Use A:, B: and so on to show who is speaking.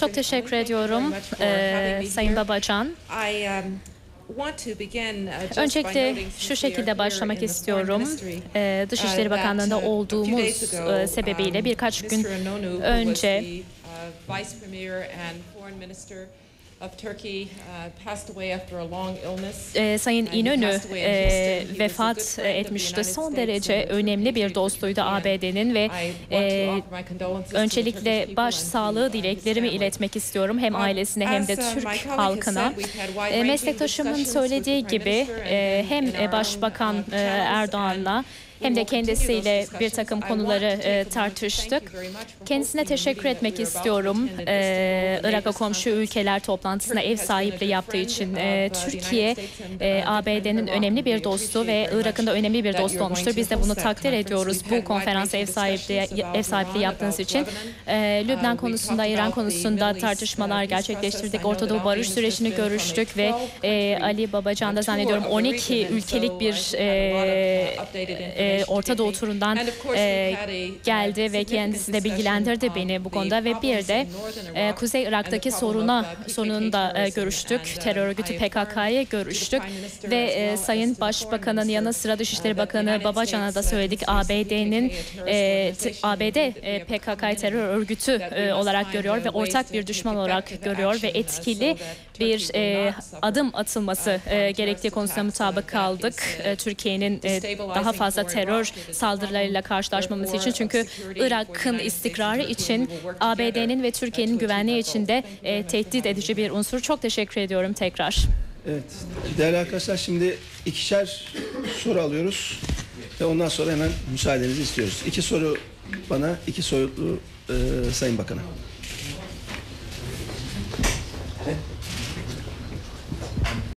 A: Çok teşekkür ediyorum
B: me
A: Sayın. Babacan.
B: I, um, want to begin, uh,
A: Öncelikle şu şekilde başlamak istiyorum. Eee, Dışişleri
B: uh,
A: Bakanlığı'nda
B: uh,
A: olduğumuz eee, sebebiyle
B: um,
A: birkaç gün önce
B: the, Vice Premier and Foreign Minister of Turkey, passed away after a long illness.
A: Eee, Sayın İnönü
B: good
A: vefat etmişti. Son derece önemli bir dostuydu. ABD'nin ve
B: Turkish
A: öncelikle baş sağlığı
B: uh,
A: dileklerimi iletmek istiyorum hem ailesine hem de
B: uh,
A: Türk halkına. E, Meslektaşımın söylediği gibi e, hem e, Başbakan
B: uh,
A: e, Erdoğan'la hem de kendisiyle bir takım konuları e, tartıştık. Kendisine teşekkür etmek istiyorum. E, Irak'a komşu ülkeler toplantısına ev sahipliği yaptığı için e, Türkiye e, ABD'nin önemli bir dostu ve Irak'ın da önemli bir dostu olmuştur. Biz de bunu takdir ediyoruz bu konferansa ev sahipliği ev sahipliği yaptığınız için. E, Lübnan konusunda, İran konusunda tartışmalar gerçekleştirdik.
B: I know
A: Orta
B: that
A: Doğu
B: our
A: barış sürecini görüştük ve
B: 12
A: e,
B: country
A: Ali Babacan da zannediyorum
B: of the
A: 12
B: region, and
A: ülkelik bir e,
B: updated
A: e,
B: information
A: Orta Doğu turundan e,
B: uh,
A: geldi ve kendisi de bilgilendirdi beni bu konuda ve bir de e, Kuzey Irak'taki soruna
B: uh,
A: sorununu da e, görüştük.
B: Uh,
A: Terör örgütü PKK'yı görüştük ve e, Sayın Başbakan'ın yanı sıra Dışişleri Bakanı Babacan'a da söyledik. ABD'nin e, ABD e, PKK'yı terör örgütü e, olarak görüyor ve ortak bir düşman olarak görüyor ve etkili bir e, adım atılması e, gerektiği konusunda mutabık kaldık. E, Türkiye'nin e, daha fazla
B: for
A: terör saldırılarıyla karşılaşmaması için çünkü Irak'ın istikrarı için ABD'nin ve Türkiye'nin güvenliği için de e, tehdit edici bir unsur. Çok teşekkür ediyorum tekrar.
C: Evet. Değerli arkadaşlar şimdi ikişer soru alıyoruz. Ve ondan sonra hemen müsaadenizi istiyoruz. İki soru bana, iki soru e, Sayın Bakan'a.